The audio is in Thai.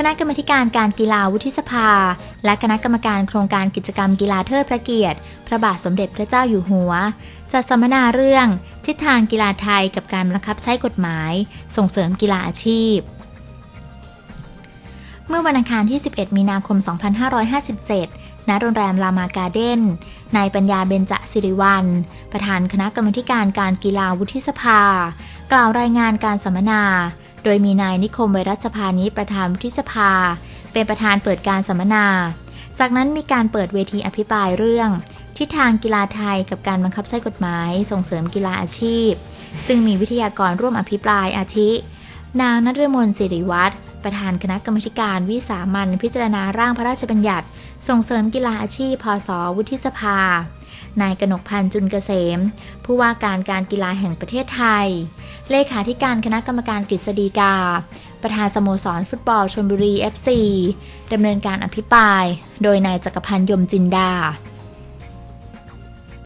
คณะกรรมการการกีฬาวุฒิสภา และคณะกรรมการโครงการกิจกรรมกีฬาเทิดพระเกียรติ พระบาทสมเด็จพระเจ้าอยู่หัว จัดสัมมนาเรื่อง ทิศทางกีฬาไทยกับการบังคับใช้กฎหมาย ส่งเสริมกีฬาอาชีพ เมื่อวันอังคารที่ 11 มีนาคม 2557 ณ โรงแรมลามาการ์เด้น นายปัญญาเบญจสิริวัลประธานคณะกรรมการการกีฬาวุฒิสภา กล่าวรายงานการสัมมนา โดยมีนายนิคมไวรัชพานิชประธานวิสภา เป็นประธานเปิดการสัมมนา จากนั้นมีการเปิดเวทีอภิปรายเรื่อง ทิศทางกีฬาไทยกับการบังคับใช้กฎหมายส่งเสริมกีฬาอาชีพ ซึ่งมีวิทยากรร่วมอภิปรายอาทิ นางนัทรมนสิริวัฒน์ประธานคณะกรรมการวิสามันพิจารณาร่างพระราชบัญญัติ ส่งเสริมกีฬาอาชีพพศวุฒิสภา นายกนกพันธ์จุนเกษม ผู้ว่าการการกีฬาแห่งประเทศไทย เลขาธิการคณะกรรมการกฤษฎีกา ประธานสโมสรฟุตบอลชลบุรี FC ดำเนินการอภิปราย โดยนายจักรพันธ์ยมจินดา